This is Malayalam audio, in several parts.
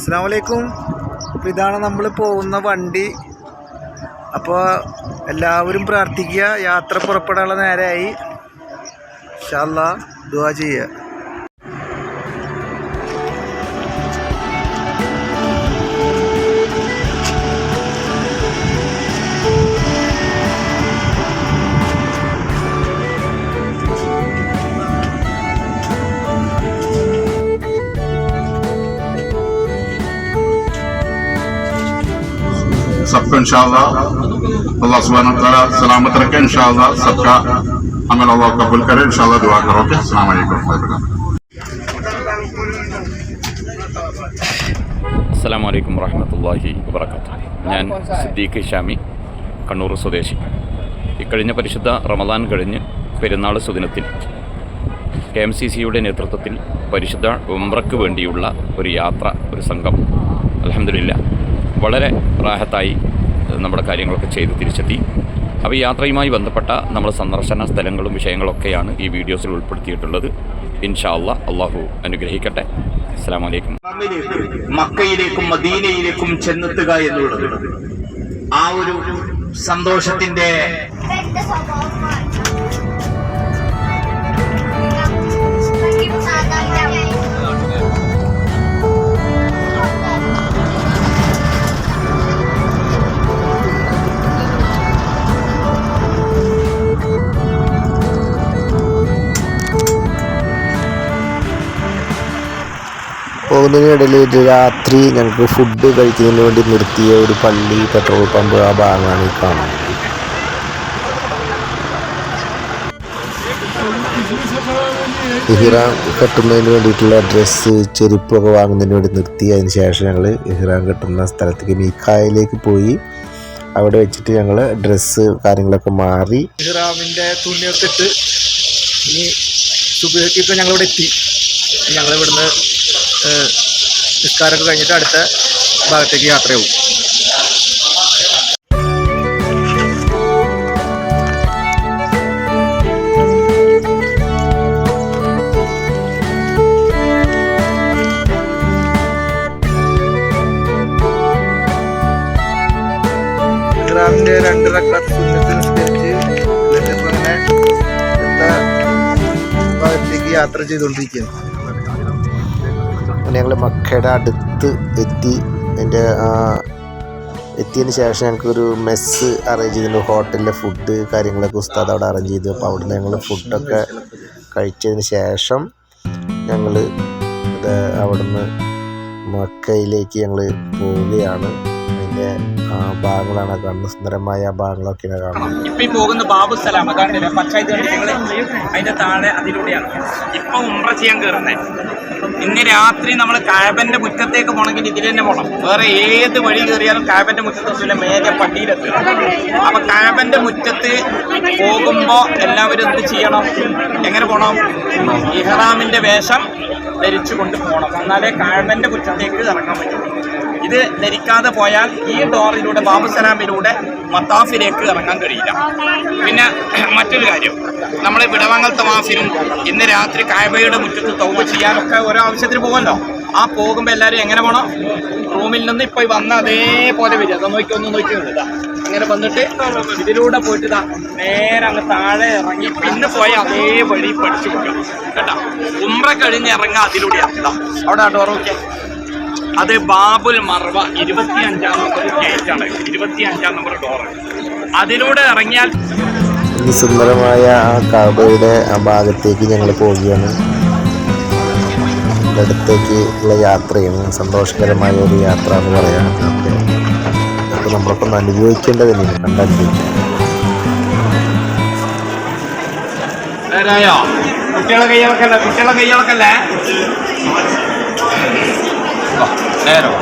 അസ്സാം വലൈക്കും അപ്പോൾ ഇതാണ് നമ്മൾ പോകുന്ന വണ്ടി. അപ്പോൾ എല്ലാവരും പ്രാർത്ഥിക്കുക. യാത്ര പുറപ്പെടാനുള്ള നേരമായി ഷാല്ല ദുവാ ചെയ്യുക. सबको इंशाल्लाह अल्लाह सुबहान तआला सलामत रखे इंशाल्लाह सबका अमल अल्लाह कबूल करे इंशाल्लाह दुआ करो के अस्सलाम वालेकुम അസ്സാം വലൈക്കും വറഹമത്തല്ലാഹി വബർക്കാത്തു ഞാൻ സിദ്ദീഖ് ഷാമി കണ്ണൂർ സ്വദേശി ഇക്കഴിഞ്ഞ പരിശുദ്ധ റമദാൻ കഴിഞ്ഞ് പെരുന്നാൾ സുദിനത്തിൽ കെ എം സി സിയുടെ നേതൃത്വത്തിൽ പരിശുദ്ധ ഉംറയ്ക്ക് വേണ്ടിയുള്ള ഒരു യാത്ര ഒരു സംഘം അലഹമില്ല വളരെ റാഹത്തായി നമ്മുടെ കാര്യങ്ങളൊക്കെ ചെയ്ത് തിരിച്ചെത്തി. അപ്പോൾ ഈ യാത്രയുമായി ബന്ധപ്പെട്ട നമ്മൾ സന്ദർശന സ്ഥലങ്ങളും വിഷയങ്ങളൊക്കെയാണ് ഈ വീഡിയോസിൽ ഉൾപ്പെടുത്തിയിട്ടുള്ളത്. ഇൻഷാ അല്ലാ അള്ളാഹു അനുഗ്രഹിക്കട്ടെ. അസ്സാം വലൈക്കും മക്കയിലേക്കും മദീനയിലേക്കും ചെന്നെത്തുക എന്നുള്ളത് ആ ഒരു സന്തോഷത്തിന്റെ സ്വഭാവമാണ് പോകുന്നതിനിടയിൽ രാത്രി ഞങ്ങൾക്ക് ഫുഡ് കഴിക്കുന്നതിന് വേണ്ടി നിർത്തിയ ഒരു പള്ളി പെട്രോൾ പമ്പ് ആ ഭാഗമാണ് ഈ കാണുന്നത്. ഇഹ്റാം കെട്ടുന്നതിന് വേണ്ടിയിട്ടുള്ള ഡ്രസ്സ് ചെരുപ്പൊക്കെ വാങ്ങുന്നതിന് വേണ്ടി നിർത്തി അതിന് ശേഷം ഞങ്ങൾ ഇഹ്റാം കെട്ടുന്ന സ്ഥലത്തേക്ക് മീക്കായിലേക്ക് പോയി. അവിടെ വെച്ചിട്ട് ഞങ്ങൾ ഡ്രസ്സ് കാര്യങ്ങളൊക്കെ മാറി. ഇഹ്റാമിന്റെ തുണിയൊക്കെ ഇട്ട് ഇനി സുബിഹയ്ക്ക് ഞങ്ങളിവിടെ എത്തി. ഞങ്ങൾ ഇവിടുന്ന് നിസ്കാരമൊക്കെ കഴിഞ്ഞിട്ട് അടുത്ത ഭാഗത്തേക്ക് യാത്രയാവും. ഇഹ്റാമിന്റെ രണ്ട് റക്കാത്ത് സുന്നത്ത് നിസ്കരിച്ച് എന്നിട്ട് ഇപ്പൊ അങ്ങനെ ഭാഗത്തേക്ക് യാത്ര ചെയ്തുകൊണ്ടിരിക്കുകയാണ്. ഞങ്ങൾ മക്കയുടെ അടുത്ത് എത്തി. എന്റെ എത്തിയതിന് ശേഷം ഞങ്ങൾക്കൊരു മെസ്സ് അറേഞ്ച് ചെയ്തിട്ടുണ്ട്. ഹോട്ടലിലെ ഫുഡ് കാര്യങ്ങളൊക്കെ ഉസ്താദ് അവിടെ അറേഞ്ച് ചെയ്തു. അപ്പോൾ അവിടെ ഞങ്ങൾ ഫുഡൊക്കെ കഴിച്ചതിന് ശേഷം ഞങ്ങൾ അവിടുന്ന് മക്കയിലേക്ക് ഞങ്ങൾ പോവുകയാണ്. അതിന്റെ ആ ഭാഗങ്ങളാണ് കാണുന്നത്. സുന്ദരമായ ഭാഗങ്ങളൊക്കെയാണ് കാണുന്നത്. ഇപ്പം ഈ പോകുന്ന ബാബു സലാം അതാണ് പഞ്ചായത്ത് അതിന്റെ താഴെ അതിലൂടെയാണ്. ഇപ്പം ഉമ്ര ചെയ്യാൻ കയറുന്നത് ഇന്ന് രാത്രി നമ്മൾ കാബന്റെ മുറ്റത്തേക്ക് പോകണമെങ്കിൽ ഇതിൽ തന്നെ പോകണം. വേറെ ഏത് വഴി കയറിയാലും കാബന്റെ മുറ്റത്തെത്തില്ല മേലെ പട്ടിയിലെത്തും അപ്പൊ കാബന്റെ മുറ്റത്ത് പോകുമ്പോ എല്ലാവരും എന്ത് ചെയ്യണം? എങ്ങനെ പോണം ഇഹ്റാമിന്റെ വേഷം ധരിച്ചു കൊണ്ട് പോകണം. എന്നാലേ കാബന്റെ മുറ്റത്തേക്ക് ഇറങ്ങാൻ പറ്റും. ഇത് ധരിക്കാതെ പോയാൽ ഈ ഡോറിലൂടെ ബാബുസലാമിലൂടെ മത്താഫിലേക്ക് ഇറങ്ങാൻ കഴിയില്ല. പിന്നെ മറ്റൊരു കാര്യം. നമ്മൾ വിടവങ്ങൾ തവാഫിനും ഇന്ന് രാത്രി കായബയുടെ മുറ്റത്ത് തൗബ ചെയ്യാനൊക്കെ ഓരോ ആവശ്യത്തിന് പോകുമല്ലോ ആ പോകുമ്പോൾ എല്ലാവരും എങ്ങനെ പോകണം റൂമിൽ നിന്ന് ഇപ്പോൾ വന്ന അതേപോലെ വരിക. അത് നോക്കി ഒന്ന് നോക്കി ഇതാ. അങ്ങനെ വന്നിട്ട് ഇതിലൂടെ പോയിട്ട് ഇതാ നേരെ അങ്ങ് താഴെ ഇറങ്ങി പിന്നെ പോയി അതേ വഴി പഠിച്ചു കൊടുക്കും കേട്ടോ? ഉമ്ര കഴിഞ്ഞ് ഇറങ്ങുക അതിലൂടെയാണ്. അവിടെ ഡോർ നോക്കിയാൽ അത് ബാബുൽ മർവ ഇരുപത്തി അഞ്ചാം നമ്പർ ഗേറ്റ് ആണ് ഇരുപത്തി അഞ്ചാം നമ്പർ ഡോർ അതിലൂടെ ഇറങ്ങിയാൽ സുന്ദരമായ ആ കാബയുടെ ആ ഭാഗത്തേക്ക് ഞങ്ങൾ പോവുകയാണ്. അടുത്തേക്ക് ഉള്ള യാത്രയാണ് സന്തോഷകരമായ ഒരു യാത്ര എന്ന് പറയാം. അത് നമ്മളൊപ്പം അനുഭവിക്കേണ്ടത് തന്നെയാണ് കണ്ടനുഭവിക്കാം കുട്ടികളെ കൈയിളക്കല്ലേ കുട്ടികളെ കൈയിളക്കല്ലേ നേരോ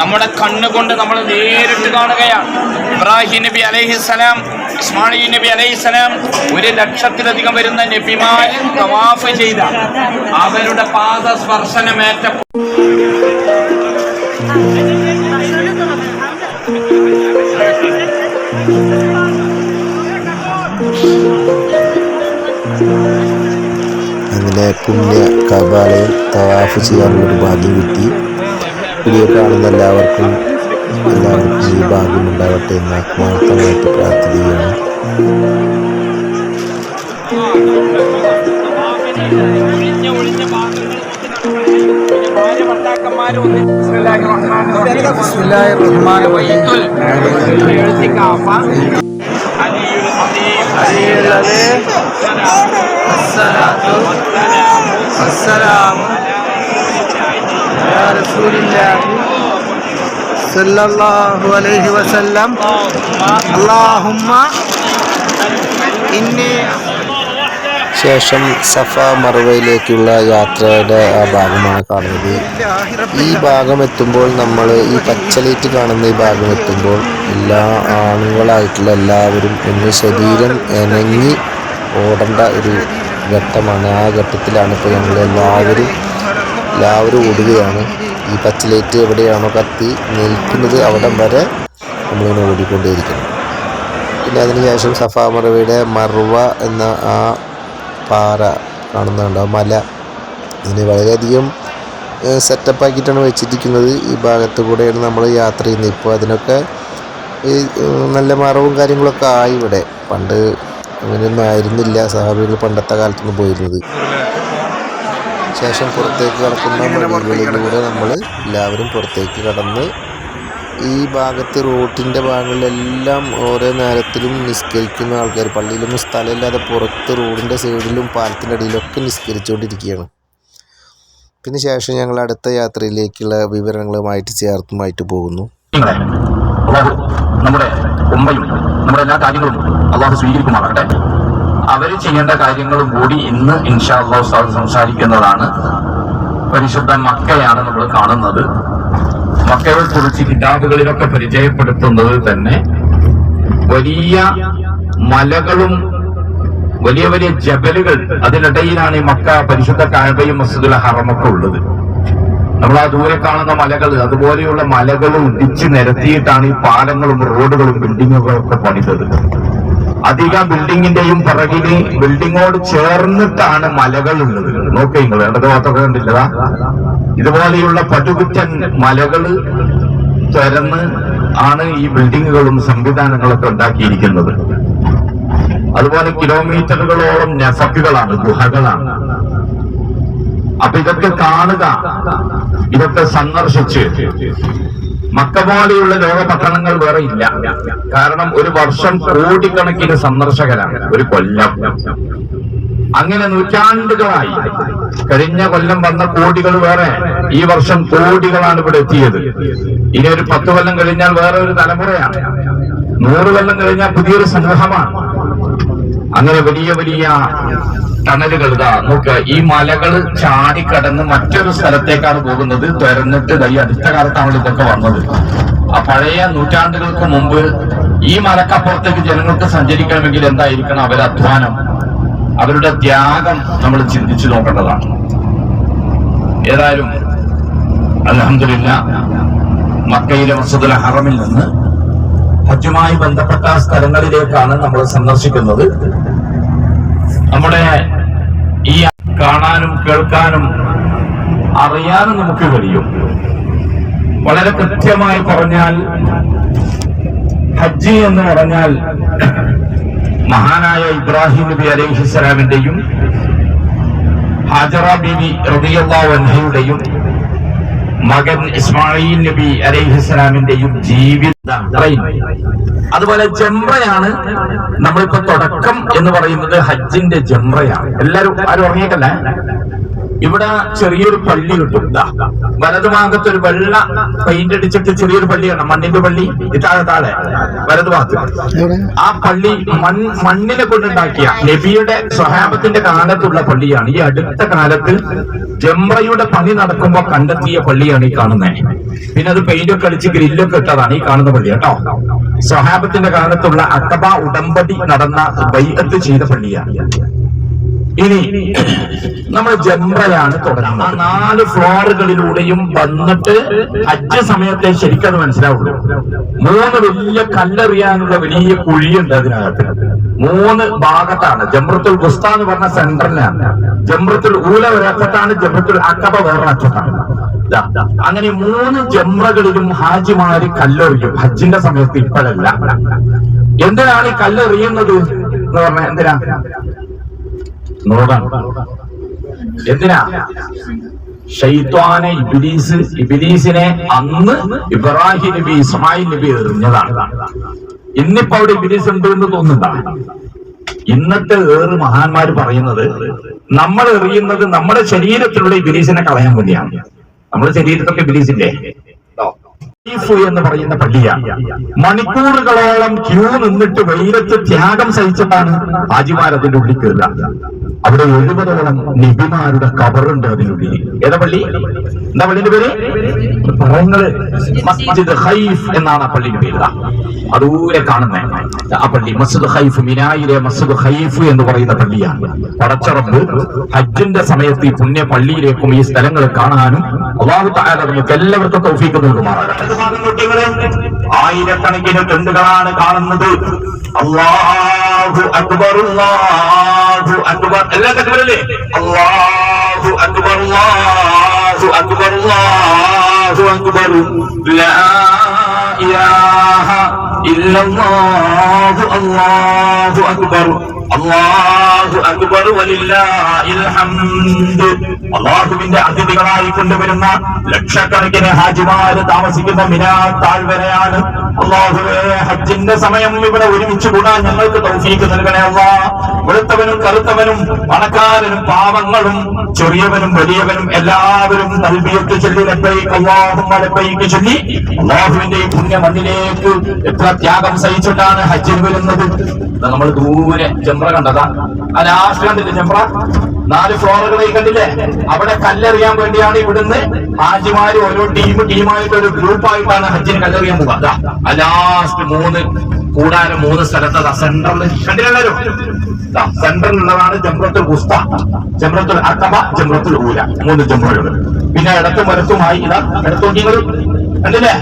നമ്മുടെ കണ്ണുകൊണ്ട് നമ്മൾ നേരിട്ട് കാണുകയാണ്. ഇബ്രാഹിം നബി അലൈഹിസ്സലാം ഇസ്മാലി നബി അലൈഹിസ്സലാം ഒരു ലക്ഷത്തിലധികം വരുന്ന നബിമാർ തവാഫ് ചെയ്ത അവരുടെ പാദസ്പർശനമേറ്റ പുണ്യ കബാലയം തവാഫ് ചെയ്യാനുള്ളൊരു ഭാഗ്യം കിട്ടി വീഡിയോ കാണുന്ന എല്ലാവർക്കും എല്ലാവർക്കും ഈ ഭാഗ്യം ഉണ്ടാവട്ടെ എന്ന് ആത്മാർത്ഥമായിട്ട് പ്രാർത്ഥിക്കുകയാണ് അലി അലി ഭാഗങ്ങൾ ഭാര്യ ഭർത്താക്കന്മാരും السلام يا رسول الله صلى الله عليه وسلم اللهم إني ശേഷം സഫ മറുവയിലേക്കുള്ള യാത്രയുടെ ആ ഭാഗമാണ് കാണുന്നത് ഈ ഭാഗം എത്തുമ്പോൾ നമ്മൾ ഈ പച്ചലേറ്റ് കാണുന്ന ഈ ഭാഗം എത്തുമ്പോൾ എല്ലാ ആണുങ്ങളായിട്ടുള്ള എല്ലാവരും ഒന്ന് ശരീരം ഇണങ്ങി ഓടേണ്ട ഒരു ഘട്ടമാണ്. ആ ഘട്ടത്തിലാണ് ഇപ്പോൾ ഞങ്ങൾ എല്ലാവരും എല്ലാവരും ഓടുകയാണ്. ഈ പച്ചലേറ്റ് എവിടെയാണോ കത്തി നിൽക്കുന്നത് അവിടം വരെ നമ്മളിങ്ങനെ ഓടിക്കൊണ്ടേയിരിക്കണം പിന്നെ അതിനുശേഷം സഫാ മറവയുടെ മറുവ എന്ന ആ പാറ കാണുന്നുണ്ടോ. മല ഇതിന് വളരെയധികം സെറ്റപ്പ് ആക്കിയിട്ടാണ് വെച്ചിരിക്കുന്നത്. ഈ ഭാഗത്ത് കൂടെയാണ് നമ്മൾ യാത്ര ചെയ്യുന്നത്. ഇപ്പോൾ അതിനൊക്കെ ഈ നല്ല മറവും കാര്യങ്ങളൊക്കെ ആയി ഇവിടെ. പണ്ട് അങ്ങനെയൊന്നും ആയിരുന്നില്ല. സഹാബികൾ പണ്ടത്തെ കാലത്തൊന്നും പോയിരുന്നത്. ശേഷം പുറത്തേക്ക് കടക്കുന്ന വഴികളിലൂടെ നമ്മൾ എല്ലാവരും പുറത്തേക്ക് കടന്ന് ഈ ഭാഗത്ത് റോട്ടിന്റെ ഭാഗങ്ങളിലെല്ലാം ഓരോ നേരത്തിലും നിസ്കരിക്കുന്ന ആൾക്കാർ പള്ളിയിലൊന്നും സ്ഥലമില്ലാതെ പുറത്ത് റോഡിന്റെ സൈഡിലും പാലത്തിന്റെ അടിയിലൊക്കെ നിസ്കരിച്ചുകൊണ്ടിരിക്കുകയാണ്. പിന്നെ ശേഷം ഞങ്ങൾ അടുത്ത യാത്രയിലേക്കുള്ള വിവരങ്ങളുമായിട്ട് ചേർത്തുമായിട്ട് പോകുന്നു. നമ്മുടെ ഉമ്മയും നമ്മുടെ എല്ലാ കാര്യങ്ങളും അള്ളാഹു സ്വീകരിക്കുമാറാകട്ടെ. അവർ ചെയ്യേണ്ട കാര്യങ്ങളും കൂടി ഇന്ന് ഇൻഷാ അള്ളാഹു സാദ് സംസാരിക്കുന്നതാണ്. പരിശുദ്ധ മക്കയാണ് നമ്മൾ കാണുന്നത്. മക്കയെ കുറിച്ച് കിതാബുകളിലൊക്കെ പരിചയപ്പെടുത്തുന്നത് തന്നെ വലിയ മലകളും വലിയ വലിയ ജബലുകൾ അതിനിടയിലാണ് ഈ മക്ക പരിശുദ്ധ കാഴ്വയും മസ്ജിദുൽ ഹറമൊക്കെ ഉള്ളത്. നമ്മൾ ആ ദൂരെ കാണുന്ന മലകൾ അതുപോലെയുള്ള മലകൾ ഇടിച്ച് നിരത്തിയിട്ടാണ് ഈ പാലങ്ങളും റോഡുകളും ബിൽഡിങ്ങുകളും ഒക്കെ പണിതത്. അധികം ബിൽഡിങ്ങിന്റെയും പിറകിൽ ബിൽഡിങ്ങോട് ചേർന്നിട്ടാണ് മലകൾ ഉള്ളത്. നോക്കി നിങ്ങൾ ഇടത് ഭാഗത്തൊക്കെ കണ്ടില്ലതാ ഇതുപോലെയുള്ള പടുകുറ്റൻ മലകൾ തുരന്ന് ആണ് ഈ ബിൽഡിങ്ങുകളും സംവിധാനങ്ങളൊക്കെ ഉണ്ടാക്കിയിരിക്കുന്നത്. അതുപോലെ കിലോമീറ്ററുകളോളം നെഫക്കുകളാണ് ഗുഹകളാണ്. അപ്പൊ ഇതൊക്കെ കാണുക. ഇതൊക്കെ സന്ദർശിച്ച്. മക്ക പോലെയുള്ള ലോക പട്ടണങ്ങൾ വേറെ ഇല്ല. കാരണം ഒരു വർഷം കോടിക്കണക്കിന് സന്ദർശകരാണ്. ഒരു കൊല്ലം. അങ്ങനെ നൂറ്റാണ്ടുകളായി. കഴിഞ്ഞ കൊല്ലം വന്ന കോടികൾ വേറെ. ഈ വർഷം കോടികളാണ് ഇവിടെ എത്തിയത്. ഇനി ഒരു പത്ത് കൊല്ലം കഴിഞ്ഞാൽ വേറെ ഒരു തലമുറയാണ്. നൂറ് കൊല്ലം കഴിഞ്ഞാൽ പുതിയൊരു സമൂഹമാണ് അങ്ങനെ വലിയ വലിയ ടണലുകൾ ഇതാ നോക്കുക. ഈ മലകൾ ചാടിക്കടന്ന് മറ്റൊരു സ്ഥലത്തേക്കാണ് പോകുന്നത്. തുരന്നിട്ട് ഈ അടുത്ത കാലത്താണ് ഇതൊക്കെ വന്നത്. ആ പഴയ നൂറ്റാണ്ടുകൾക്ക് മുമ്പ് ഈ മലക്കപ്പുറത്തേക്ക് ജനങ്ങൾക്ക് സഞ്ചരിക്കണമെങ്കിൽ എന്തായിരിക്കണം അവരുടെ അധ്വാനം? അവരുടെ ത്യാഗം നമ്മൾ ചിന്തിച്ചു നോക്കേണ്ടതാണ്. ഏതായാലും അലഹമില്ല മക്കയിലെ മസദുൽ ഹറമിൽ നിന്ന് ഹജ്ജുമായി ബന്ധപ്പെട്ട സ്ഥലങ്ങളിലേക്കാണ് നമ്മൾ സന്ദർശിക്കുന്നത്. നമ്മുടെ ഈ കാണാനും കേൾക്കാനും അറിയാനും നമുക്ക് കഴിയും. വളരെ കൃത്യമായി പറഞ്ഞാൽ ഹജ്ജ് എന്ന് പറഞ്ഞാൽ മഹാനായ ഇബ്രാഹിം നബി അലൈഹിസ്സലാമിന്റെയും ഹാജറ ബിബി റബിയുള്ള അൻഹയുടെയും മകൻ ഇസ്മായിൽ നബി അലൈഹിസ്സലാമിന്റെയും ജീവിതം അതുപോലെ ജംറയാണ് നമ്മളിപ്പോ തുടക്കം എന്ന് പറയുന്നത് ഹജ്ജിന്റെ ജംറയാണ്. എല്ലാരും ആരും ഉറങ്ങിയിട്ടല്ലേ ഇവിടെ ചെറിയൊരു പള്ളി കിട്ടും. വലതു വലതുഭാഗത്ത് ഒരു വെള്ള പെയിന്റ് അടിച്ചിട്ട് ചെറിയൊരു പള്ളിയാണ് മണ്ണിന്റെ പള്ളി. താഴെ താഴെ താഴെ വലതുഭാഗത്ത് ആ പള്ളി മൺ മണ്ണിനെ കൊണ്ടുണ്ടാക്കിയ നബിയുടെ സ്വഹാബത്തിന്റെ കാലത്തുള്ള പള്ളിയാണ്. ഈ അടുത്ത കാലത്ത് ജംറയുടെ പണി നടക്കുമ്പോ കണ്ടെത്തിയ പള്ളിയാണ് ഈ കാണുന്നത് പിന്നെ അത് പെയിന്റ് ഒക്കെ അടിച്ച് ഗ്രില്ലൊക്കെ ഇട്ടതാണ് ഈ കാണുന്ന പള്ളി കേട്ടോ. സ്വഹാബത്തിന്റെ കാലത്തുള്ള അക്കബ ഉടമ്പടി നടന്ന ബൈഅത്ത് ചെയ്ത പള്ളിയാണ്. ഇനി നമ്മൾ ജംറയാണ് തുടങ്ങുന്നത്. ആ നാല് ഫ്ലോറുകളിലൂടെയും വന്നിട്ട് അജ്ജ സമയത്തെ ശരിക്കത് മനസ്സിലാവുള്ളൂ. മൂന്ന് വലിയ കല്ലെറിയാനുള്ള വലിയ കുഴിയുണ്ട് അതിനകത്ത്. മൂന്ന് ഭാഗത്താണ്. ജംറത്തുൽ ഗുസ്ത എന്ന് പറഞ്ഞ സെന്ററിലാണ്. ജംറത്തുൽ ഊല ഒരറ്റത്താണ് ജംറത്തുൽ അക്കബ വേറെ അറ്റത്താണ്. അങ്ങനെ മൂന്ന് ജംറകളിലും ഹാജിമാര് കല്ലെറിയും. ഹജ്ജിന്റെ സമയത്ത് ഇപ്പോഴല്ല. എന്തിനാണ് ഈ കല്ലെറിയുന്നത് എന്ന് പറഞ്ഞാൽ എന്തിനാ? നോടാണ് എന്തിനാ? ഷെയ്ത്വാനെ ഇബിലീസ് ഇബിലീസിനെ അന്ന് ഇബ്രാഹിം നബി ഇസ്മായിൽ നബി എറിഞ്ഞതാണ്. ഇന്നിപ്പോ അവിടെ ഇബിലീസ് ഉണ്ട് എന്ന് തോന്നുന്നുണ്ടാണ് ഇന്നത്തെ ഏറ് മഹാന്മാര് പറയുന്നത് നമ്മൾ എറിയുന്നത് നമ്മുടെ ശരീരത്തിലുള്ള ഇബിലീസിനെ കളയാൻ വേണ്ടിയാണ്. നമ്മുടെ ശരീരത്തൊക്കെ ഇബിലീസില്ലേ? എന്ന് പറയുന്ന പള്ളിയാണ് മണിക്കൂറുകളോളം ക്യൂ നിന്നിട്ട് വെയിലത്ത് ത്യാഗം സഹിച്ചിട്ടാണ് ഹാജിമാർ അതിന്റെ ഉള്ളിൽ കയറുക. അവിടെ എഴുപതോളം നിബിമാരുടെ കബറുണ്ട് അതിനുള്ളിൽ. ഏതാ പള്ളി? എന്താ പള്ളിന്റെ പേര്? പറയുന്നത് മസ്ജിദ് ഹൈഫ് എന്നാണ് ആ പള്ളിയുടെ പേര്. അതൂരെ കാണുന്നത് ആ പള്ളി മസ്ജിദ് ഹൈഫ് മിനായിലെ മസ്ജിദ് ഹൈഫ് എന്ന് പറയുന്ന പള്ളിയാണ്. പടച്ചറമ്പ് ഹജ്ജിന്റെ സമയത്ത് ഈ പുണ്യ പള്ളിയിലേക്കും ഈ സ്ഥലങ്ങൾ കാണാനും അള്ളാഹു താല നമുക്ക് എല്ലാവർക്കും തൗഫീക്ക് നൽകുമാറാകട്ടെ. ആയിരക്കണക്കിന് ടെണ്ടുകളാണ് കാണുന്നത്. അള്ളാഹു അക്ബർ അള്ളാഹു അക്ബർ. എല്ലാ തക്ബറല്ലേ അള്ളാഹു അക്ബർ അള്ളാഹു അക്ബർ അള്ളാഹു അക്ബർ. ലാ ഇലാഹ ഇല്ലല്ലാഹു അല്ലാഹു അക്ബർ. അല്ലാഹു അക്ബർ അള്ളാഹുവിന്റെ അതിഥികളായി കൊണ്ടുവരുന്ന ലക്ഷക്കണക്കിന് ഹാജിമാര് താമസിക്കുന്ന മിനാ താഴ്വരയാണ് അള്ളാഹുവേ ഹജ്ജിന്റെ സമയം ഇവിടെ ഒരുമിച്ച് കൂടാൻ ഞങ്ങൾക്ക് തൗഫീക്ക് നൽകണേ അള്ളാ. വെളുത്തവനും കറുത്തവനും പണക്കാരനും പാവങ്ങളും ചെറിയവനും വലിയവനും എല്ലാവരും തൽബിയത്ത് ചൊല്ലി ലബ്ബൈക്ക് അല്ലാഹുമ്മ ലബ്ബൈക്ക് ചൊല്ലി അള്ളാഹുവിന്റെ ഈ പുണ്യ മണ്ണിലേക്ക് എത്ര ത്യാഗം സഹിച്ചിട്ടാണ് ഹജ്ജിൽ വരുന്നത്. നമ്മൾ ദൂരെ ചെമ്പ്ര കണ്ടതാ. ആ ലാസ്റ്റ് കണ്ടില്ലേ ചെമ്പ്ര നാല് ഫ്ലോറുകൾ ഈ കണ്ടില്ലേ? അവിടെ കല്ലെറിയാൻ വേണ്ടിയാണ് ഇവിടുന്ന് ഹാജിമാര് ഓരോ ടീം ടീമായിട്ട് ഒരു ഗ്രൂപ്പായിട്ടാണ് ഹജ്ജിന് കല്ലെറിയാൻ പോകുക അതാ ആ ലാസ്റ്റ് മൂന്ന് കൂടാരം മൂന്ന് സ്ഥലത്ത് സെന്ററിൽ കണ്ടില്ലല്ലോ സെന്ററിലുള്ളതാണ് ജംറത്തുൽ ഗുസ്ത ജംറത്തുൽ അക്കബ ജംറത്തുൽ ഊല. മൂന്ന് ജംറകൾ പിന്നെ ഇടത്തും വലത്തുമായി ഇതാ ഇടത്തോട്ടിങ്ങൾ കണ്ടില്ലേ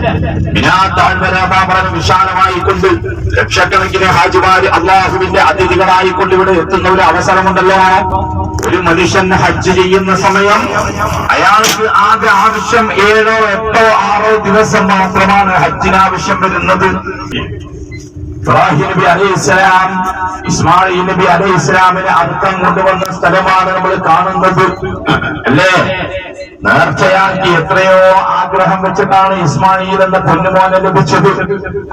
ബിനാ താഴ്വര വളരെ വിശാലമായി കൊണ്ട് ലക്ഷക്കണക്കിന് ഹാജിമാർ അള്ളാഹുവിന്റെ അതിഥികളായിക്കൊണ്ട് ഇവിടെ എത്തുന്ന ഒരു അവസരമുണ്ടല്ലോ ഒരു മനുഷ്യൻ ഹജ്ജ് ചെയ്യുന്ന സമയം അയാൾക്ക് ആകെ ആവശ്യം ഏഴോ എട്ടോ ആറോ ദിവസം മാത്രമാണ് ഹജ്ജിന് ആവശ്യം വരുന്നത് നബി നബി അലൈഹി ഇസ്ലാമിന് അർത്ഥം കൊണ്ടുവന്ന സ്ഥലമാണ് നമ്മൾ കാണുന്നത്. അല്ലേ? നേർച്ചയാക്കി എത്രയോ ആഗ്രഹം വെച്ചിട്ടാണ് ഇസ്മായിൽ എന്ന പൊന്നുമോനെ ലഭിച്ചത്.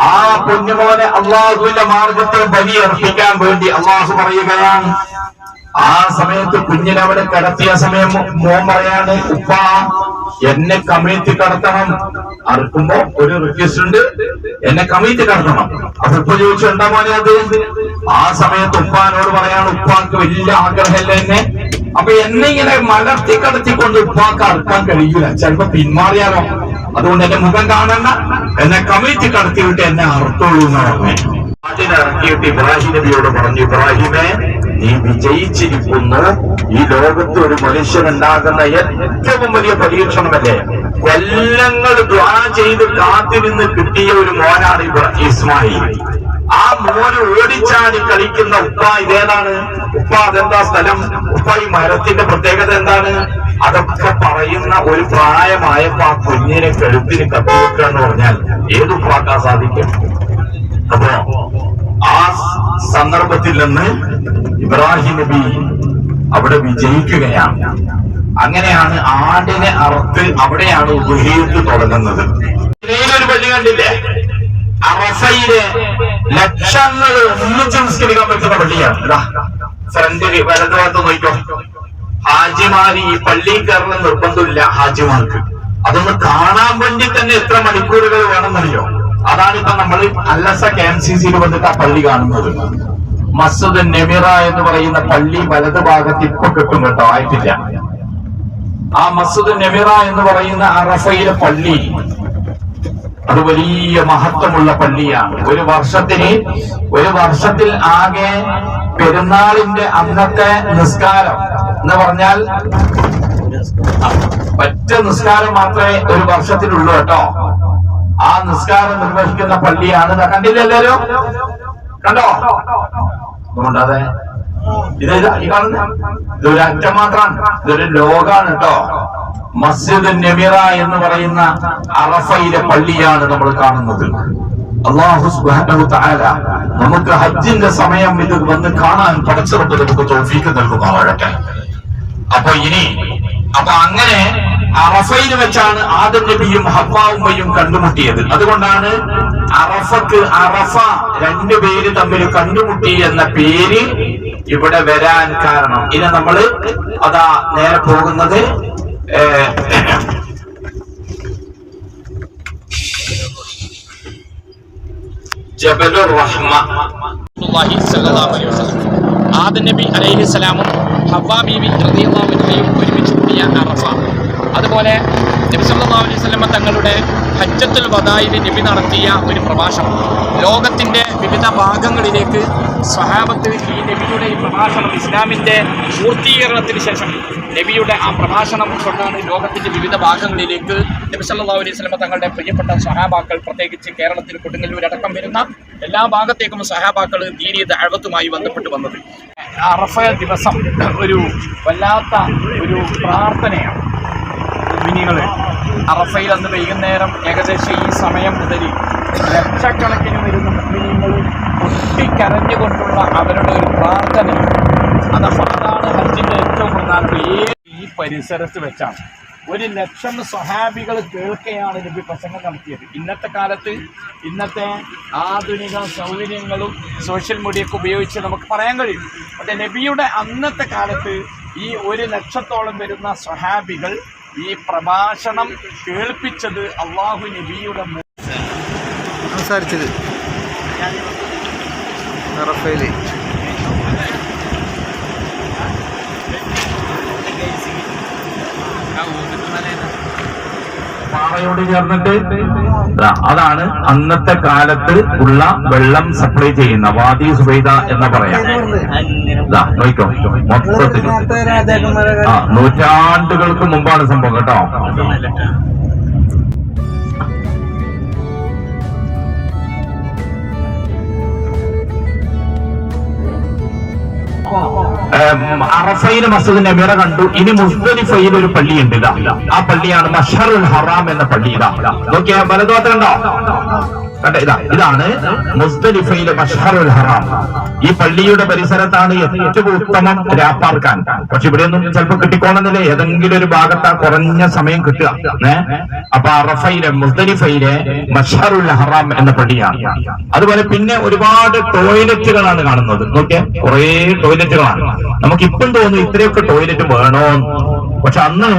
ആ പൊന്നുമോനെ അള്ളാഹുവിന്റെ മാർഗത്തെ ബലിയർപ്പിക്കാൻ വേണ്ടി അള്ളാഹു പറയുകയാണ്. ആ സമയത്ത് കുഞ്ഞിനെ അവിടെ കിടത്തിയ സമയം മോൻ പറയാണ് ഉപ്പ എന്നെ കമ്മിറ്റി കടത്തണം. അറുക്കുമ്പോ ഒരു റിക്വസ്റ്റ് ഉണ്ട് എന്നെ കമ്മിറ്റി കടത്തണം. അപ്പൊ ഉപ്പ ചോദിച്ചു എന്താ മോനെ അത്? ആ സമയത്ത് ഉപ്പാനോട് പറയാണ് ഉപ്പാക്ക് വലിയ ആഗ്രഹമല്ല എന്നെ? അപ്പൊ എന്നിങ്ങനെ മലർത്തി കടത്തിക്കൊണ്ട് ഉപ്പാക്ക് അറുക്കാൻ കഴിയൂല. ചിലപ്പോ പിന്മാറിയാലോ. അതുകൊണ്ട് എന്റെ മുഖം കാണണ്ട. എന്നെ കമ്മിറ്റി കടത്തിവിട്ട് എന്നെ അറുത്തോളൂ എന്ന് പറഞ്ഞു. ഇബ്രാഹിം നബിയോട് പറഞ്ഞു ഇബ്രാഹിമേ നീ വിജയിച്ചിരിക്കുന്ന. ഈ ലോകത്ത് ഒരു മനുഷ്യനുണ്ടാകുന്ന ഏറ്റവും വലിയ പരീക്ഷണമല്ലേ? കൊല്ലങ്ങൾ ദ്വാ ചെയ്ത് കാത്തിരുന്ന് കിട്ടിയ ഒരു മോനാണ് ഇസ്മായി ഇസ്മായിൽ. ആ മോന് ഓടിച്ചാടി കളിക്കുന്ന ഉപ്പ ഇതേതാണ്? ഉപ്പ അതെന്താ സ്ഥലം? ഉപ്പ ഈ മരത്തിന്റെ പ്രത്യേകത എന്താണ്? അതൊക്കെ പറയുന്ന ഒരു പ്രായമായപ്പോ ആ കുഞ്ഞിനെ കഴുത്തിന് കത്തിവെക്കുക എന്ന് പറഞ്ഞാൽ ഏത് ഉപ്പാക്കാൻ സാധിക്കും? അപ്പോ ആ സന്ദർഭത്തിൽ നിന്ന് ഇബ്രാഹിം നബി അവിടെ വിജയിക്കുകയാണ്. അങ്ങനെയാണ് ആടിനെ അറുത്ത് അവിടെയാണ് ഉപഹീത്ത് തുടങ്ങുന്നത്. ഒരു പള്ളി കണ്ടില്ലേ? അറഫയിലെ ലക്ഷങ്ങൾ ഒന്നും നിസ്കരിക്കാൻ പറ്റുന്ന പള്ളിയാണ്. ഫ്രണ്ട് വലത് വലതുഭാഗത്ത് നോക്കിക്കോ. ഹാജിമാര് ഈ പള്ളിയിൽ കയറണം നിർബന്ധമില്ല ഹാജിമാർക്ക്. അതൊന്ന് കാണാൻ വേണ്ടി തന്നെ എത്ര മണിക്കൂറുകൾ വേണമെന്നറിയോ? അതാണ് ഇപ്പൊ നമ്മൾ അല്ലസ കെ എം സി സിയിൽ വന്നിട്ട് ആ പള്ളി കാണുന്നത്. മസ്ജിദ് നെമിറ എന്ന് പറയുന്ന പള്ളി വലത് ഭാഗത്ത് ഇപ്പൊ കിട്ടും കേട്ടോ ആയിട്ടില്ല. ആ മസ്ജിദ് നെമിറ എന്ന് പറയുന്ന അറഫയിലെ പള്ളി അത് വലിയ മഹത്വമുള്ള പള്ളിയാണ്. ഒരു വർഷത്തിന് ഒരു വർഷത്തിൽ ആകെ പെരുന്നാളിന്റെ അന്നത്തെ നിസ്കാരം എന്ന് പറഞ്ഞാൽ ഒറ്റ നിസ്കാരം മാത്രമേ ഒരു വർഷത്തിലുള്ളൂ കേട്ടോ. ആ നിസ്കാരം നിർവഹിക്കുന്ന പള്ളിയാണ് കണ്ടില്ല എല്ലാരും കണ്ടോ? അതുകൊണ്ടതെ ഇത് ഇതൊരു അറ്റം മാത്രമാണ് ഇതൊരു ലോകാണ് കേട്ടോ മസ്ജിദ് നമിറ എന്ന് പറയുന്ന അറഫയിലെ പള്ളിയാണ് നമ്മൾ കാണുന്നത്. അള്ളാഹു സുബ്ഹാനഹു തആല നമുക്ക് ഹജ്ജിന്റെ സമയം ഇത് വന്ന് കാണാൻ പടച്ചിറപ്പ് നമുക്ക് തോഫീക്ക് നൽകുമാറാകട്ടെ. അപ്പൊ ഇനി അപ്പൊ അങ്ങനെ അറഫയിൽ വെച്ചാണ് ആദം നബിയും ഹവാവുമ്മയും കണ്ടുമുട്ടിയത്. അതുകൊണ്ടാണ് അറഫക്ക് അറഫ രണ്ടു പേര് തമ്മിൽ കണ്ടുമുട്ടി എന്ന പേര് ഇവിടെ വരാൻ കാരണം. ഇനി നമ്മൾ അതാ നേരെ പോകുന്നത് ജബലുർ ആദം നബി അതുപോലെ അലൈഹി തങ്ങളുടെ ഹജ്ജത്തുൽ വദായിൽ നബി നടത്തിയ ഒരു പ്രഭാഷണം. ലോകത്തിന്റെ വിവിധ ഭാഗങ്ങളിലേക്ക് സ്വഹാബത്ത് ഈ നബിയുടെ ഈ പ്രഭാഷണം ഇസ്ലാമിന്റെ പൂർത്തീകരണത്തിന് ശേഷം നബിയുടെ ആ പ്രഭാഷണം കൊണ്ടാണ് ലോകത്തിന്റെ വിവിധ ഭാഗങ്ങളിലേക്ക് നബി സല്ലാ അലൈഹി സ്വലമ തങ്ങളുടെ പ്രിയപ്പെട്ട സഹാബാക്കൾ പ്രത്യേകിച്ച് കേരളത്തിൽ കൊടുങ്ങല്ലൂരടക്കം വരുന്ന എല്ലാ ഭാഗത്തേക്കും സഹാബാക്കൾ ദീനീയ ദഅവത്തുമായി ബന്ധപ്പെട്ട് വന്നത്. അറഫ ദിവസം ഒരു വല്ലാത്ത ഒരു പ്രാർത്ഥനയാണ്. മിനികൾ അറഫയിൽ അന്ന് വൈകുന്നേരം ഏകദേശം ഈ സമയം മുതൽ ലക്ഷക്കണക്കിന് വരുന്ന മുമിനികൾ പൊട്ടിക്കരഞ്ഞുകൊണ്ടുള്ള അവരുടെ ഒരു പ്രാർത്ഥന. അതപ്പോ അതാണ് ഹജ്ജിന്റെ ഏറ്റവും പ്രധാനപ്പെട്ട ഈ പരിസരത്ത് വെച്ചാണ്. ഒരു ലക്ഷം സ്വഹാബികൾ കേൾക്കെയാണ് നബി പ്രസംഗം നടത്തിയത്. ഇന്നത്തെ കാലത്ത് ഇന്നത്തെ ആധുനിക സൗകര്യങ്ങളും സോഷ്യൽ മീഡിയയൊക്കെ ഉപയോഗിച്ച് നമുക്ക് പറയാൻ കഴിയും. പക്ഷെ നബിയുടെ അന്നത്തെ കാലത്ത് ഈ ഒരു ലക്ഷത്തോളം വരുന്ന സ്വഹാബികൾ ഈ പ്രഭാഷണം കേൾപ്പിച്ചത് അള്ളാഹു നബിയുടെ സംസാരിച്ചത്. അറഫയിൽ പാറയോട് ചേർന്നിട്ട് അതാണ് അന്നത്തെ കാലത്ത് ഉള്ള വെള്ളം സപ്ലൈ ചെയ്യുന്ന വാദി സുബൈദ എന്ന് പറയാം. ദാ, നോക്കിക്കോ മൊത്തത്തിൽ നൂറ്റാണ്ടുകൾക്ക് മുമ്പാണ് സംഭവം കേട്ടോ. ഏം, അറഫയിൽ മസ്ജിദ് നബീറ കണ്ടു. ഇനി മുസ്ദലിഫയിൽ ഒരു പള്ളിയുണ്ട് ഇതാ. ആ പള്ളിയാണ് മഷറുൽ ഹറാം എന്ന പള്ളി ഇതാ. നോക്കിയാ വലതുഭാഗത്ത് കണ്ടോ? ഇതാ ഇതാണ് മുസ്തലിഫയിലെ മഷറുൽ ഹറാം. ഈ പള്ളിയുടെ പരിസരത്താണ് ഏറ്റവും ഉത്തമം രാപ്പാർക്കാൻ. പക്ഷെ ഇവിടെ ഒന്നും ചിലപ്പോൾ കിട്ടിക്കോണമെന്നില്ല ഏതെങ്കിലും ഒരു ഭാഗത്ത് ആ കുറഞ്ഞ സമയം കിട്ടുക. ഏ? അപ്പൊ അറഫയിലെ മുസ്തലിഫയിലെ മഷറുൽ ഹറാം എന്ന പള്ളിയാണ്. അതുപോലെ പിന്നെ ഒരുപാട് ടോയ്ലറ്റുകളാണ് കാണുന്നത്. നോക്കിയാൽ കുറെ ടോയ്ലറ്റുകളാണ്. നമുക്ക് ഇപ്പം തോന്നുന്നു ഇത്രയൊക്കെ ടോയ്ലറ്റ് വേണോ പക്ഷെ അന്ന്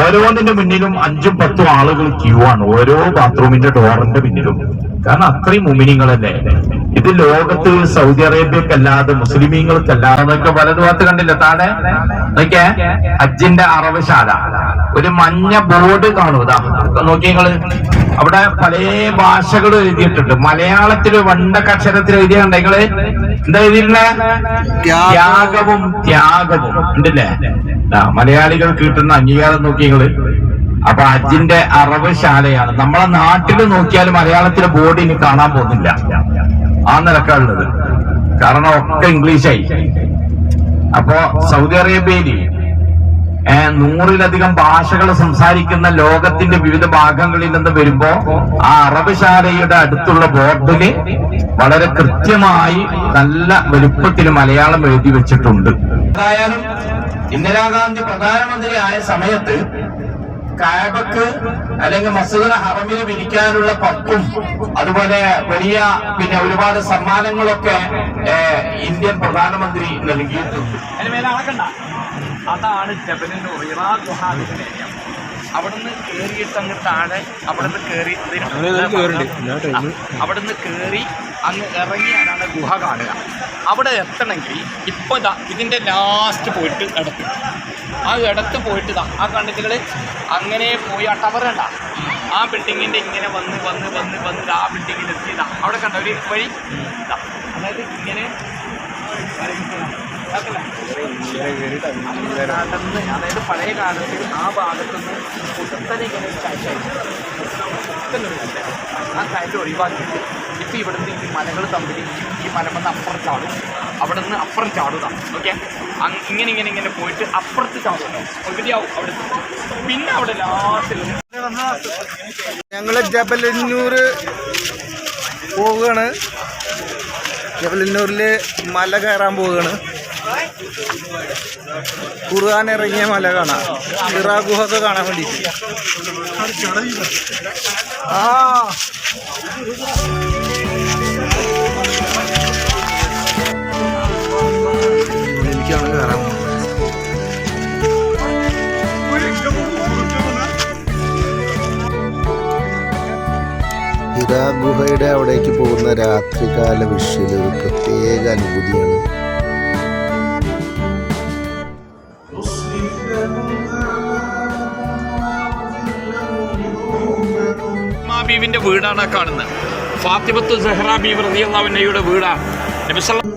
ഓരോന്നിന്റെ മുന്നിലും അഞ്ചും പത്തും ആളുകൾ ക്യൂ ആണ്. ഓരോ ബാത്റൂമിന്റെ ഡോറിന്റെ പിന്നിലും കാരണം അത്രയും മുമിനിങ്ങളല്ലേ? ഇത് ലോകത്ത് സൗദി അറേബ്യക്കല്ലാതെ മുസ്ലിമീങ്ങൾക്കല്ലാതെ എന്നൊക്കെ വലതുഭാഗത്ത് കണ്ടില്ല താഴെ? നോക്കിയേ ഹജ്ജിന്റെ അറവശാല ഒരു മഞ്ഞ ബോർഡ് കാണൂതാ നോക്കി നിങ്ങൾ. അവിടെ പല ഭാഷകൾ എഴുതിയിട്ടുണ്ട്. മലയാളത്തിൽ വണ്ടക്ക എഴുതിയുണ്ട് എഴുതിയ നിങ്ങൾ? എന്താ എഴുതിയിരുന്നേ? ത്യാഗവും ത്യാഗവും. ഉണ്ടല്ലേ മലയാളികൾ കിട്ടുന്ന അംഗീകാരം നോക്കി നിങ്ങൾ. അപ്പൊ ഹജ്ജിന്റെ അറവശാലയാണ് നമ്മളെ നാട്ടിൽ നോക്കിയാൽ മലയാളത്തിലെ ബോർഡ് ഇനി കാണാൻ പോകുന്നില്ല. ആ നിലക്കാണുള്ളത്. കാരണം ഒക്കെ ഇംഗ്ലീഷായി. അപ്പോ സൗദി അറേബ്യയിൽ നൂറിലധികം ഭാഷകൾ സംസാരിക്കുന്ന ലോകത്തിന്റെ വിവിധ ഭാഗങ്ങളിൽ നിന്ന് വരുമ്പോ ആ അറബശാലയുടെ അടുത്തുള്ള ബോർഡിൽ വളരെ കൃത്യമായി നല്ല വലുപ്പത്തിൽ മലയാളം എഴുതി വെച്ചിട്ടുണ്ട്. എന്തായാലും ഇന്ദിരാഗാന്ധി പ്രധാനമന്ത്രി ആയ സമയത്ത് കാബക്ക് അല്ലെങ്കിൽ മസ്ജിദ് ഹറമിന് വിരിക്കാനുള്ള പത്തും അതുപോലെ വലിയ പിന്നെ ഒരുപാട് സമ്മാനങ്ങളൊക്കെ ഇന്ത്യൻ പ്രധാനമന്ത്രി നൽകിയിട്ടുണ്ട്. അതാണ് ജബലിന്റെ അവിടുന്ന് കയറിയിട്ട് അങ്ങ് താഴെ അവിടുന്ന് കയറി അവിടുന്ന് കയറി അങ്ങ് ഇറങ്ങിയാലാണ് ഗുഹ കാണുക. അവിടെ എത്തണമെങ്കിൽ ഇപ്പൊ ഇതാ ഇതിന്റെ ലാസ്റ്റ് പോയിട്ട് ഇടത്ത് ആ ഇടത്ത് പോയിട്ട് ഇതാ ആ കണ്ടിട്ടുകൾ അങ്ങനെ പോയി ആ ടവർ കണ്ട. ആ ബിൽഡിങ്ങിന്റെ ഇങ്ങനെ വന്ന് വന്ന് വന്ന് വന്ന് ആ ബിൽഡിങ്ങിൽ എത്തിയതാണ് അവിടെ കണ്ട ഒരു വഴി. അതായത് ഇങ്ങനെ അതായത് പഴയ കാലത്ത് ആ ഭാഗത്തുനിന്ന് കുട്ടത്തനെ ഇങ്ങനെ കയറ്റായിരുന്നു കുത്തനൊരു കയറ്റം. ആ കയറ്റം ഒഴിവാക്കിയിട്ട് ഇപ്പം ഇവിടുന്ന് ഈ മലകൾ തമ്മിൽ ഈ മലമെന്ന് അപ്പുറം ചാടും. അവിടെ നിന്ന് അപ്പുറം ചാടുക. ഓക്കെ ഇങ്ങനെ ഇങ്ങനെ ഇങ്ങനെ പോയിട്ട് അപ്പുറത്ത് ചാടുന്നു പകുതിയാവും അവിടെ പിന്നെ അവിടെ ലാസ്റ്റിൽ ഞങ്ങൾ ജബലന്നൂർ പോവുകയാണ്. ജബലന്നൂരിൽ മല കയറാൻ പോവുകയാണ്. ഖുർആൻ ഇറങ്ങിയ മല കാണാം. ഇറാ ഗുഹ ഒക്കെ കാണാൻ വേണ്ടിയിട്ട്. ആ. ഗുഹയുടെ അവിടേക്ക് പോകുന്ന രാത്രികാല വിഷയിൽ ഒരു പ്രത്യേക അനുഭൂതിയാണ് വീടാണ് കാണുന്നത്. ഫാത്തിമത്ത് സെഹ്റ ബീവ് റതിയുള്ളവന്നയുടെ വീടാണ്. നബി സല്ലല്ലാഹു